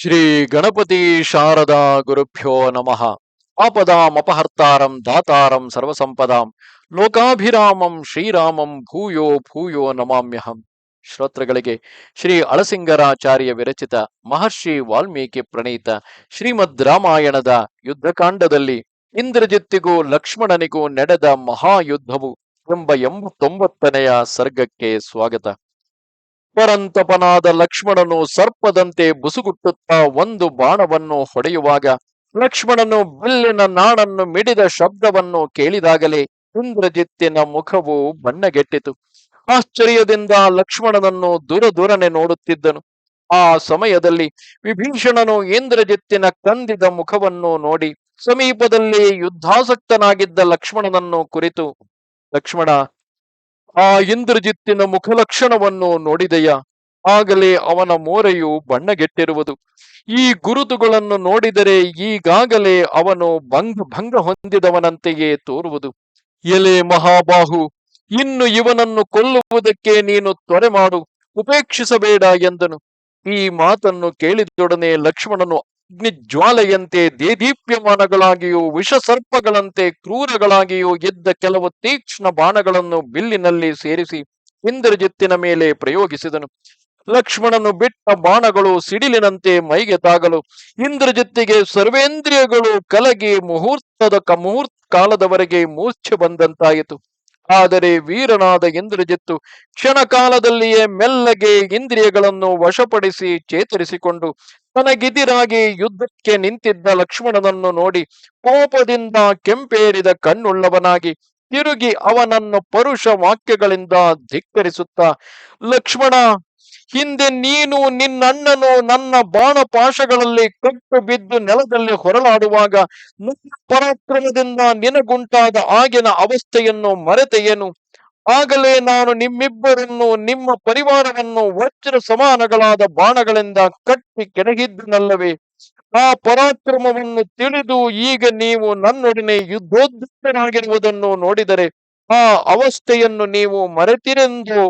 ಶ್ರೀ ಗಣಪತಿ ಶಾರದಾ ಗುರುಭ್ಯೋ ನಮಃ. ಆಪದಾಮಪಹರ್ತಾರಂ ದಾತಾರಂ ಸರ್ವಸಂಪದಾಂ ಲೋಕಾಭಿರಾಮಂ ಶ್ರೀರಾಮಂ ಭೂಯೋ ಭೂಯೋ ನಮಾಮ್ಯಹಂ. ಶ್ರೋತೃಗಳಿಗೆ ಶ್ರೀ ಅಳಸಿಂಗರಾಚಾರ್ಯ ವಿರಚಿತ ಮಹರ್ಷಿ ವಾಲ್ಮೀಕಿ ಪ್ರಣೀತ ಶ್ರೀಮದ್ ರಾಮಾಯಣದ ಯುದ್ಧಕಾಂಡದಲ್ಲಿ ಇಂದ್ರಜಿತ್ತಿಗೂ ಲಕ್ಷ್ಮಣನಿಗೂ ನಡೆದ ಮಹಾಯುದ್ಧವು ಎಂಬ ಎಂಬತ್ತೊಂಬತ್ತನೆಯ ಸರ್ಗಕ್ಕೆ ಸ್ವಾಗತ. ಪರಂತಪನಾದ ಲಕ್ಷ್ಮಣನು ಸರ್ಪದಂತೆ ಬುಸುಗುಟ್ಟುತ್ತಾ ಒಂದು ಬಾಣವನ್ನು ಹೊಡೆಯುವಾಗ ಲಕ್ಷ್ಮಣನು ಬಿಲ್ಲಿನ ನಾಣನ್ನು ಮಿಡಿದ ಶಬ್ದವನ್ನು ಕೇಳಿದಾಗಲೇ ಇಂದ್ರಜಿತ್ತಿನ ಮುಖವು ಬಣ್ಣಗೆಟ್ಟಿತು. ಆಶ್ಚರ್ಯದಿಂದ ಲಕ್ಷ್ಮಣನನ್ನು ದೂರ ದೂರನೆ ನೋಡುತ್ತಿದ್ದನು. ಆ ಸಮಯದಲ್ಲಿ ವಿಭೀಷಣನು ಇಂದ್ರಜಿತ್ತಿನ ಕಂದಿದ ಮುಖವನ್ನು ನೋಡಿ ಸಮೀಪದಲ್ಲಿ ಯುದ್ಧಾಸಕ್ತನಾಗಿದ್ದ ಲಕ್ಷ್ಮಣನನ್ನು ಕುರಿತು, ಲಕ್ಷ್ಮಣ ಆ ಇಂದ್ರಜಿತ್ತಿನ ಮುಖಲಕ್ಷಣವನ್ನು ನೋಡಿದೆಯ? ಆಗಲೇ ಅವನ ಮೋರೆಯು ಬಣ್ಣಗೆಟ್ಟಿರುವುದು. ಈ ಗುರುತುಗಳನ್ನು ನೋಡಿದರೆ ಈಗಾಗಲೇ ಅವನು ಭಂಗ ಭಂಗ ಹೊಂದಿದವನಂತೆಯೇ ತೋರುವುದು. ಎಲೆ ಮಹಾಬಾಹು, ಇನ್ನು ಇವನನ್ನು ಕೊಲ್ಲುವುದಕ್ಕೆ ನೀನು ತ್ವರೆ ಮಾಡು, ಉಪೇಕ್ಷಿಸಬೇಡ ಎಂದನು. ಈ ಮಾತನ್ನು ಕೇಳಿದೊಡನೆ ಲಕ್ಷ್ಮಣನು ಅಗ್ನಿಜ್ವಾಲೆಯಂತೆ ದೇದೀಪ್ಯಮಾನಗಳಾಗಿಯೂ ವಿಷಸರ್ಪಗಳಂತೆ ಕ್ರೂರಗಳಾಗಿಯೂ ಎದ್ದ ಕೆಲವು ತೀಕ್ಷ್ಣ ಬಾಣಗಳನ್ನು ಬಿಲ್ಲಿನಲ್ಲಿ ಸೇರಿಸಿ ಇಂದ್ರಜಿತ್ತಿನ ಮೇಲೆ ಪ್ರಯೋಗಿಸಿದನು ಲಕ್ಷ್ಮಣನು ಬಿಟ್ಟ ಬಾಣಗಳು ಸಿಡಿಲಿನಂತೆ ಮೈಗೆ ತಾಗಲು ಇಂದ್ರಜಿತ್ತಿಗೆ ಸರ್ವೇಂದ್ರಿಯಗಳು ಕಲಗಿ ಮುಹೂರ್ತದ ಮುಹೂರ್ತ ಕಾಲದವರೆಗೆ ಮೂರ್ಛೆ ಬಂದಂತಾಯಿತು ಆದರೆ ವೀರನಾದ ಇಂದ್ರಜಿತ್ತು ಕ್ಷಣ ಕಾಲದಲ್ಲಿಯೇ ಮೆಲ್ಲಗೆ ಇಂದ್ರಿಯಗಳನ್ನು ವಶಪಡಿಸಿ ಚೇತರಿಸಿಕೊಂಡು ತನಗಿದಿರಾಗಿ ಯುದ್ಧಕ್ಕೆ ನಿಂತಿದ್ದ ಲಕ್ಷ್ಮಣನನ್ನು ನೋಡಿ ಕೋಪದಿಂದ ಕೆಂಪೇರಿದ ಕಣ್ಣುಳ್ಳವನಾಗಿ ತಿರುಗಿ ಅವನನ್ನು ಪರುಷ ವಾಕ್ಯಗಳಿಂದ ಧಿಕ್ಕರಿಸುತ್ತ, ಲಕ್ಷ್ಮಣ ಹಿಂದೆ ನೀನು ನಿನ್ನಣ್ಣನು ನನ್ನ ಬಾಣಪಾಶಗಳಲ್ಲಿ ಕಟ್ಟು ಬಿದ್ದು ನೆಲದಲ್ಲಿ ಹೊರಲಾಡುವಾಗ ನನ್ನ ಪರಾಕ್ರಮದಿಂದ ನಿನಗುಂಟಾದ ಆಗಿನ ಅವಸ್ಥೆಯನ್ನು ಮರೆತೆಯೇನು? ಆಗಲೇ ನಾನು ನಿಮ್ಮಿಬ್ಬರನ್ನು, ನಿಮ್ಮ ಪರಿವಾರವನ್ನು ವಜ್ರ ಸಮಾನಗಳಾದ ಬಾಣಗಳಿಂದ ಕಟ್ಟಿ ಕೆಣಗಿದ್ದನಲ್ಲವೇ? ಆ ಪರಾಕ್ರಮವನ್ನು ತಿಳಿದು ಈಗ ನೀವು ನನ್ನೊಡನೆ ಯುದ್ಧೋದ್ಧರಾಗಿರುವುದನ್ನು ನೋಡಿದರೆ ಆ ಅವಸ್ಥೆಯನ್ನು ನೀವು ಮರೆತಿರೆಂದು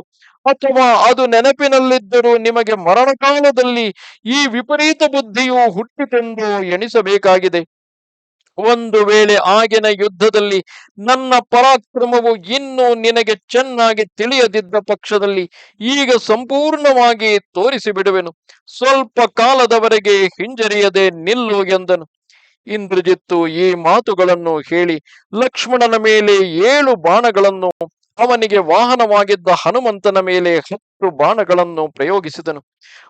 ಅಥವಾ ಅದು ನೆನಪಿನಲ್ಲಿದ್ದರೂ ನಿಮಗೆ ಮರಣಕಾಲದಲ್ಲಿ ಈ ವಿಪರೀತ ಬುದ್ಧಿಯು ಹುಟ್ಟಿತೆಂದು ಎಣಿಸಬೇಕಾಗಿದೆ. ಒಂದು ವೇಳೆ ಆಗಿನ ಯುದ್ಧದಲ್ಲಿ ನನ್ನ ಪರಾಕ್ರಮವು ಇನ್ನೂ ನಿನಗೆ ಚೆನ್ನಾಗಿ ತಿಳಿಯದಿದ್ದ ಪಕ್ಷದಲ್ಲಿ ಈಗ ಸಂಪೂರ್ಣವಾಗಿ ತೋರಿಸಿ ಬಿಡುವೆನು ಸ್ವಲ್ಪ ಕಾಲದವರೆಗೆ ಹಿಂಜರಿಯದೆ ನಿಲ್ಲು ಎಂದನು. ಇಂದ್ರಜಿತ್ತು ಈ ಮಾತುಗಳನ್ನು ಹೇಳಿ ಲಕ್ಷ್ಮಣನ ಮೇಲೆ ಏಳು ಬಾಣಗಳನ್ನು ಅವನಿಗೆ ವಾಹನವಾಗಿದ್ದ ಹನುಮಂತನ ಮೇಲೆ ಹತ್ತು ಬಾಣಗಳನ್ನು ಪ್ರಯೋಗಿಸಿದನು.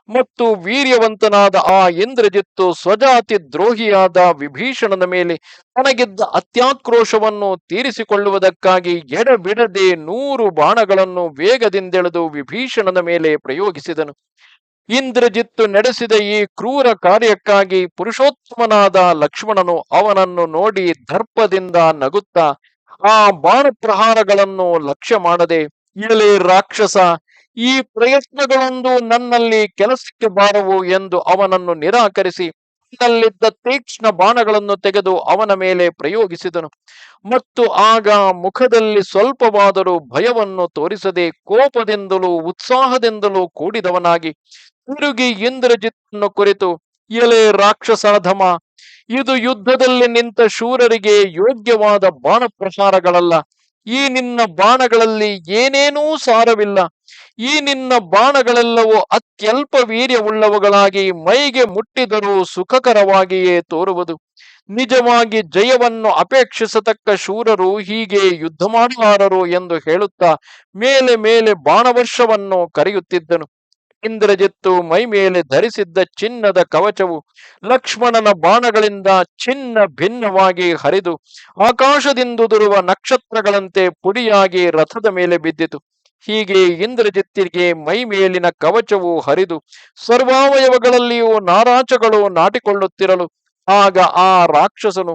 ಮತ್ತು ವೀರ್ಯವಂತನಾದ ಆ ಇಂದ್ರಜಿತ್ತು ಸ್ವಜಾತಿ ದ್ರೋಹಿಯಾದ ವಿಭೀಷಣನ ಮೇಲೆ ತನಗಿದ್ದ ಅತ್ಯಾಕ್ರೋಶವನ್ನು ತೀರಿಸಿಕೊಳ್ಳುವುದಕ್ಕಾಗಿ ಎಡಬಿಡದೆ ನೂರು ಬಾಣಗಳನ್ನು ವೇಗದಿಂದೆಳೆದು ವಿಭೀಷಣನ ಮೇಲೆ ಪ್ರಯೋಗಿಸಿದನು. ಇಂದ್ರಜಿತ್ತು ನಡೆಸಿದ ಈ ಕ್ರೂರ ಕಾರ್ಯಕ್ಕಾಗಿ ಪುರುಷೋತ್ತಮನಾದ ಲಕ್ಷ್ಮಣನು ಅವನನ್ನು ನೋಡಿ ದರ್ಪದಿಂದ ನಗುತ್ತಾ ಆ ಬಾಣ ಪ್ರಹಾರಗಳನ್ನು ಲಕ್ಷ್ಯ ಮಾಡದೆ ಇಳಲೆ ರಾಕ್ಷಸ ಈ ಪ್ರಯತ್ನಗಳೊಂದು ನನ್ನಲ್ಲಿ ಕೆಲಸಕ್ಕೆ ಬಾರವು ಎಂದು ಅವನನ್ನು ನಿರಾಕರಿಸಿ ನನ್ನಲ್ಲಿದ್ದ ತೀಕ್ಷ್ಣ ಬಾಣಗಳನ್ನು ತೆಗೆದು ಅವನ ಮೇಲೆ ಪ್ರಯೋಗಿಸಿದನು. ಮತ್ತು ಆಗ ಮುಖದಲ್ಲಿ ಸ್ವಲ್ಪವಾದರೂ ಭಯವನ್ನು ತೋರಿಸದೆ ಕೋಪದಿಂದಲೂ ಉತ್ಸಾಹದಿಂದಲೂ ಕೂಡಿದವನಾಗಿ ತಿರುಗಿ ಇಂದ್ರಜಿತ್ತನ್ನು ಕುರಿತು ಎಲೆ ರಾಕ್ಷಸಾಧಮ ಇದು ಯುದ್ಧದಲ್ಲಿ ನಿಂತ ಶೂರರಿಗೆ ಯೋಗ್ಯವಾದ ಬಾಣ ಪ್ರಸಾರಗಳಲ್ಲ ಈ ನಿನ್ನ ಬಾಣಗಳಲ್ಲಿ ಏನೇನೂ ಸಾರವಿಲ್ಲ. ಈ ನಿನ್ನ ಬಾಣಗಳೆಲ್ಲವೂ ಅತ್ಯಲ್ಪ ವೀರ್ಯವುಳ್ಳವುಗಳಾಗಿ ಮೈಗೆ ಮುಟ್ಟಿದರೂ ಸುಖಕರವಾಗಿಯೇ ತೋರುವುದು. ನಿಜವಾಗಿ ಜಯವನ್ನು ಅಪೇಕ್ಷಿಸತಕ್ಕ ಶೂರರು ಹೀಗೆ ಯುದ್ಧ ಮಾಡಲಾರರು ಎಂದು ಹೇಳುತ್ತಾ ಮೇಲೆ ಮೇಲೆ ಬಾಣವರ್ಷವನ್ನು ಕರೆಯುತ್ತಿದ್ದನು. ಇಂದ್ರಜಿತ್ತು ಮೈ ಮೇಲೆ ಧರಿಸಿದ್ದ ಚಿನ್ನದ ಕವಚವು ಲಕ್ಷ್ಮಣನ ಬಾಣಗಳಿಂದ ಚಿನ್ನ ಭಿನ್ನವಾಗಿ ಹರಿದು ಆಕಾಶದಿಂದುದುರುವ ನಕ್ಷತ್ರಗಳಂತೆ ಪುಡಿಯಾಗಿ ರಥದ ಮೇಲೆ ಬಿದ್ದಿತು. ಹೀಗೆ ಇಂದ್ರಜಿತ್ತಿಗೆ ಮೈ ಮೇಲಿನ ಕವಚವು ಹರಿದು ಸರ್ವಾವಯವಗಳಲ್ಲಿಯೂ ನಾರಾಚಗಳು ನಾಟಿಕೊಳ್ಳುತ್ತಿರಲು. ಆಗ ಆ ರಾಕ್ಷಸನು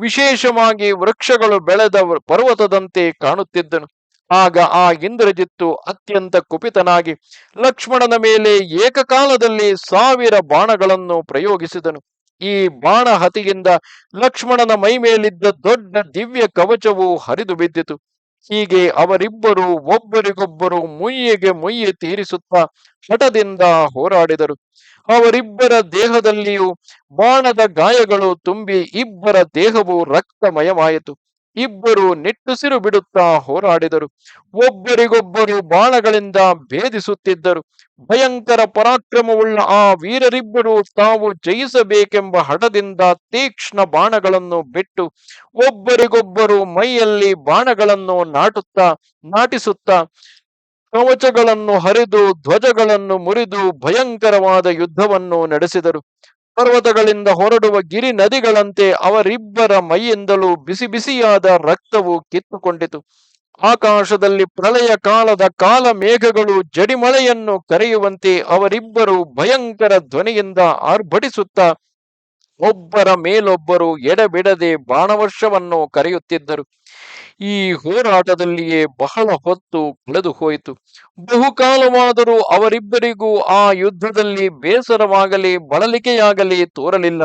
ವಿಶೇಷವಾಗಿ ವೃಕ್ಷಗಳು ಬೆಳೆದ ಪರ್ವತದಂತೆ ಕಾಣುತ್ತಿದ್ದನು. ಆಗ ಆ ಇಂದ್ರಜಿತ್ತು ಅತ್ಯಂತ ಕುಪಿತನಾಗಿ ಲಕ್ಷ್ಮಣನ ಮೇಲೆ ಏಕಕಾಲದಲ್ಲಿ ಸಾವಿರ ಬಾಣಗಳನ್ನು ಪ್ರಯೋಗಿಸಿದನು. ಈ ಬಾಣ ಹತಿಯಿಂದ ಲಕ್ಷ್ಮಣನ ಮೈ ಮೇಲಿದ್ದ ದೊಡ್ಡ ದಿವ್ಯ ಕವಚವು ಹರಿದು ಬಿದ್ದಿತು. ಹೀಗೆ ಅವರಿಬ್ಬರು ಒಬ್ಬರಿಗೊಬ್ಬರು ಮುಯ್ಯಿಗೆ ಮುಯ್ಯಿ ತೀರಿಸುತ್ತಾ ಹಠದಿಂದ ಹೋರಾಡಿದರು. ಅವರಿಬ್ಬರ ದೇಹದಲ್ಲಿಯೂ ಬಾಣದ ಗಾಯಗಳು ತುಂಬಿ ಇಬ್ಬರ ದೇಹವು ರಕ್ತಮಯವಾಯಿತು. ಇಬ್ಬರು ನಿಟ್ಟುಸಿರು ಬಿಡುತ್ತಾ ಹೋರಾಡಿದರು. ಒಬ್ಬರಿಗೊಬ್ಬರು ಬಾಣಗಳಿಂದ ಭೇದಿಸುತ್ತಿದ್ದರು. ಭಯಂಕರ ಪರಾಕ್ರಮವುಳ್ಳ ಆ ವೀರರಿಬ್ಬರು ತಾವು ಜಯಿಸಬೇಕೆಂಬ ಹಠದಿಂದ ತೀಕ್ಷ್ಣ ಬಾಣಗಳನ್ನು ಬಿಟ್ಟು, ಒಬ್ಬರಿಗೊಬ್ಬರು ಮೈಯಲ್ಲಿ ಬಾಣಗಳನ್ನು ನಾಟುತ್ತಾ, ನಾಟಿಸುತ್ತಾ, ಕವಚಗಳನ್ನು ಹರಿದು ಧ್ವಜಗಳನ್ನು ಮುರಿದು ಭಯಂಕರವಾದ ಯುದ್ಧವನ್ನು ನಡೆಸಿದರು. ಪರ್ವತಗಳಿಂದ ಹೊರಡುವ ಗಿರಿ ನದಿಗಳಂತೆ ಅವರಿಬ್ಬರ ಮೈಯಿಂದಲೂ ಬಿಸಿ ಬಿಸಿಯಾದ ರಕ್ತವು ಕಿತ್ತುಕೊಂಡಿತು. ಆಕಾಶದಲ್ಲಿ ಪ್ರಳಯ ಕಾಲದ ಕಾಲ ಮೇಘಗಳು ಜಡಿಮಳೆಯನ್ನು ಕರೆಯುವಂತೆ ಅವರಿಬ್ಬರು ಭಯಂಕರ ಧ್ವನಿಯಿಂದ ಆರ್ಭಟಿಸುತ್ತಾ ಒಬ್ಬರ ಮೇಲೊಬ್ಬರು ಎಡಬಿಡದೆ ಬಾಣವರ್ಷವನ್ನು ಕರೆಯುತ್ತಿದ್ದರು. ಈ ಹೋರಾಟದಲ್ಲಿಯೇ ಬಹಳ ಹೊತ್ತು ಕಳೆದು ಹೋಯಿತು. ಬಹುಕಾಲವಾದರೂ ಅವರಿಬ್ಬರಿಗೂ ಆ ಯುದ್ಧದಲ್ಲಿ ಬೇಸರವಾಗಲಿ, ಬಳಲಿಕೆಯಾಗಲಿ ತೋರಲಿಲ್ಲ.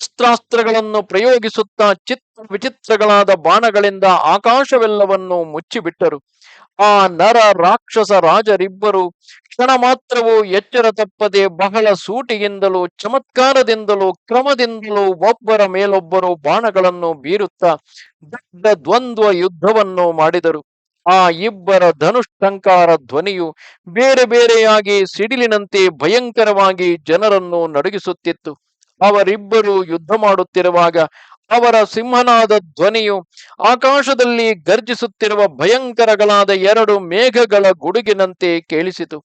ಶಸ್ತ್ರಾಸ್ತ್ರಗಳನ್ನು ಪ್ರಯೋಗಿಸುತ್ತಾ ಚಿತ್ರ ವಿಚಿತ್ರಗಳಾದ ಬಾಣಗಳಿಂದ ಆಕಾಶವೆಲ್ಲವನ್ನು ಮುಚ್ಚಿಬಿಟ್ಟರು. ಆ ನರ ರಾಕ್ಷಸ ರಾಜರಿಬ್ಬರು ಕ್ಷಣ ಮಾತ್ರವೂ ಎಚ್ಚರ ತಪ್ಪದೆ ಬಹಳ ಸೂಟಿಯಿಂದಲೂ ಚಮತ್ಕಾರದಿಂದಲೂ, ಕ್ರಮದಿಂದಲೂ ಒಬ್ಬರ ಮೇಲೊಬ್ಬರು ಬಾಣಗಳನ್ನು ಬೀರುತ್ತಾ ದೊಡ್ಡ ದ್ವಂದ್ವ ಯುದ್ಧವನ್ನು ಮಾಡಿದರು. ಆ ಇಬ್ಬರ ಧನುಷ್ಠಂಕಾರ ಧ್ವನಿಯು ಬೇರೆ ಬೇರೆಯಾಗಿ ಸಿಡಿಲಿನಂತೆ ಭಯಂಕರವಾಗಿ ಜನರನ್ನು ನಡುಗಿಸುತ್ತಿತ್ತು. ಅವರಿಬ್ಬರು ಯುದ್ಧ ಮಾಡುತ್ತಿರುವಾಗ ಅವರ ಸಿಂಹನಾದ ಧ್ವನಿಯು ಆಕಾಶದಲ್ಲಿ ಗರ್ಜಿಸುತ್ತಿರುವ ಭಯಂಕರಗಳಾದ ಎರಡು ಮೇಘಗಳ ಗುಡುಗಿನಂತೆ ಕೇಳಿಸಿತು.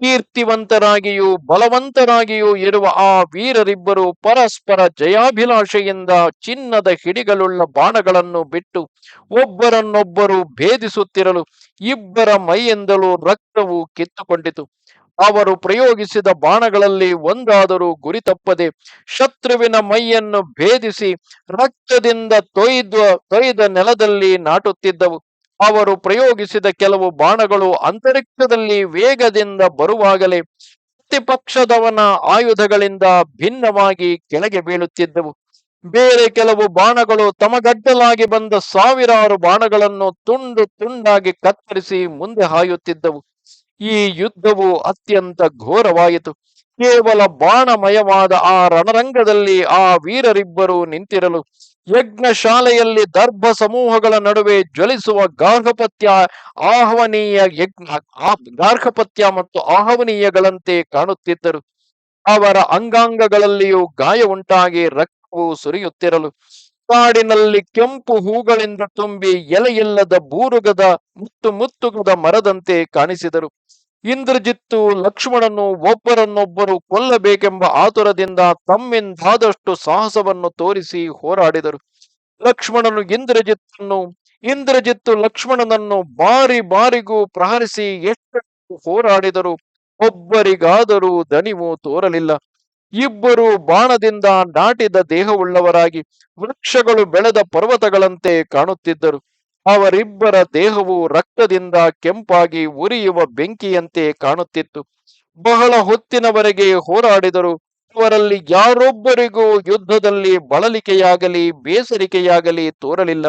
ಕೀರ್ತಿವಂತರಾಗಿಯೂ ಬಲವಂತರಾಗಿಯೂ ಇರುವ ಆ ವೀರರಿಬ್ಬರು ಪರಸ್ಪರ ಜಯಾಭಿಲಾಷೆಯಿಂದ ಚಿನ್ನದ ಹಿಡಿಗಳುಳ್ಳ ಬಾಣಗಳನ್ನು ಬಿಟ್ಟು ಒಬ್ಬರನ್ನೊಬ್ಬರು ಭೇದಿಸುತ್ತಿರಲು ಇಬ್ಬರ ಮೈಯಿಂದಲೂ ರಕ್ತವು ಕಿತ್ತುಕೊಂಡಿತು. ಅವರು ಪ್ರಯೋಗಿಸಿದ ಬಾಣಗಳಲ್ಲಿ ಒಂದಾದರೂ ಗುರಿ ತಪ್ಪದೆ ಶತ್ರುವಿನ ಮೈಯನ್ನು ಭೇದಿಸಿ ರಕ್ತದಿಂದ ತೊಯ್ದ ತೊಯ್ದ ನೆಲದಲ್ಲಿ ನಾಟುತ್ತಿದ್ದವು. ಅವರು ಪ್ರಯೋಗಿಸಿದ ಕೆಲವು ಬಾಣಗಳು ಅಂತರಿಕ್ಷದಲ್ಲಿ ವೇಗದಿಂದ ಬರುವಾಗಲೇ ಪ್ರತಿಪಕ್ಷದವನ ಆಯುಧಗಳಿಂದ ಭಿನ್ನವಾಗಿ ಕೆಳಗೆ ಬೀಳುತ್ತಿದ್ದವು. ಬೇರೆ ಕೆಲವು ಬಾಣಗಳು ತಮಗಡ್ಡಲಾಗಿ ಬಂದ ಸಾವಿರಾರು ಬಾಣಗಳನ್ನು ತುಂಡು ತುಂಡಾಗಿ ಕತ್ತರಿಸಿ ಮುಂದೆ ಹಾಯುತ್ತಿದ್ದವು. ಈ ಯುದ್ಧವು ಅತ್ಯಂತ ಘೋರವಾಯಿತು. ಕೇವಲ ಬಾಣಮಯವಾದ ಆ ರಣರಂಗದಲ್ಲಿ ಆ ವೀರರಿಬ್ಬರು ನಿಂತಿರಲು ಯಜ್ಞಶಾಲೆಯಲ್ಲಿ ದರ್ಭ ಸಮೂಹಗಳ ನಡುವೆ ಜ್ವಲಿಸುವ ಗಾರ್ಹಪತ್ಯ, ಆಹ್ವನೀಯ ಯಜ್ಞ ಗಾರ್ಹಪತ್ಯ ಮತ್ತು ಆಹ್ವನೀಯಗಳಂತೆ ಕಾಣುತ್ತಿದ್ದರು. ಅವರ ಅಂಗಾಂಗಗಳಲ್ಲಿಯೂ ಗಾಯ ಉಂಟಾಗಿ ರಕ್ತವು ಸುರಿಯುತ್ತಿರಲು ಕಾಡಿನಲ್ಲಿ ಕೆಂಪು ಹೂಗಳಿಂದ ತುಂಬಿ ಎಲೆಯಿಲ್ಲದ ಬೂರುಗದ ಮುತ್ತು ಮುತ್ತುಗದ ಮರದಂತೆ ಕಾಣಿಸಿದರು. ಇಂದ್ರಜಿತ್ತು ಲಕ್ಷ್ಮಣನು ಒಬ್ಬರನ್ನೊಬ್ಬರು ಕೊಲ್ಲಬೇಕೆಂಬ ಆತುರದಿಂದ ತಮ್ಮಿಂದಾದಷ್ಟು ಸಾಹಸವನ್ನು ತೋರಿಸಿ ಹೋರಾಡಿದರು. ಲಕ್ಷ್ಮಣನು ಇಂದ್ರಜಿತ್ತನ್ನು, ಇಂದ್ರಜಿತ್ತು ಲಕ್ಷ್ಮಣನನ್ನು ಬಾರಿ ಬಾರಿಗೂ ಪ್ರಹರಿಸಿ ಎಷ್ಟು ಹೋರಾಡಿದರು ಒಬ್ಬರಿಗಾದರೂ ದನಿವು ತೋರಲಿಲ್ಲ. ಇಬ್ಬರು ಬಾಣದಿಂದ ನಾಟಿದ ದೇಹವುಳ್ಳವರಾಗಿ ವೃಕ್ಷಗಳು ಬೆಳೆದ ಪರ್ವತಗಳಂತೆ ಕಾಣುತ್ತಿದ್ದರು. ಅವರಿಬ್ಬರ ದೇಹವು ರಕ್ತದಿಂದ ಕೆಂಪಾಗಿ ಉರಿಯುವ ಬೆಂಕಿಯಂತೆ ಕಾಣುತ್ತಿತ್ತು. ಬಹಳ ಹೊತ್ತಿನವರೆಗೆ ಹೋರಾಡಿದರು. ಅವರಲ್ಲಿ ಯಾರೊಬ್ಬರಿಗೂ ಯುದ್ಧದಲ್ಲಿ ಬಳಲಿಕೆಯಾಗಲಿ, ಬೇಸರಿಕೆಯಾಗಲಿ ತೋರಲಿಲ್ಲ.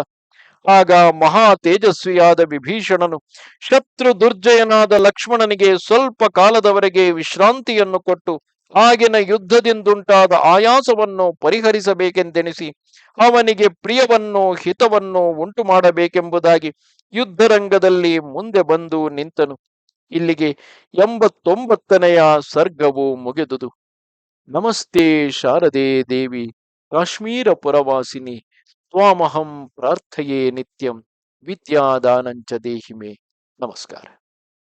ಆಗ ಮಹಾ ತೇಜಸ್ವಿಯಾದ ವಿಭೀಷಣನು ಶತ್ರು ದುರ್ಜಯನಾದ ಲಕ್ಷ್ಮಣನಿಗೆ ಸ್ವಲ್ಪ ಕಾಲದವರೆಗೆ ವಿಶ್ರಾಂತಿಯನ್ನು ಕೊಟ್ಟು, ಆಗಿನ ಯುದ್ಧದಿಂದುಂಟಾದ ಆಯಾಸವನ್ನು ಪರಿಹರಿಸಬೇಕೆಂದೆಣಿಸಿ ಅವನಿಗೆ ಪ್ರಿಯವನ್ನು ಹಿತವನ್ನು ಉಂಟು ಮಾಡಬೇಕೆಂಬುದಾಗಿ ಯುದ್ಧರಂಗದಲ್ಲಿ ಮುಂದೆ ಬಂದು ನಿಂತನು. ಇಲ್ಲಿಗೆ ಎಂಬತ್ತೊಂಬತ್ತನೆಯ ಸರ್ಗವು ಮುಗಿದುದು. ನಮಸ್ತೆ ಶಾರದೆ ದೇವಿ, ಕಾಶ್ಮೀರ ಪುರವಾಸಿನಿ, ತ್ವಾಮಹಂ ಪ್ರಾರ್ಥಯೇ ನಿತ್ಯಂ, ವಿದ್ಯಾದಾನಂಚ ದೇಹಿಮೆ. ನಮಸ್ಕಾರ.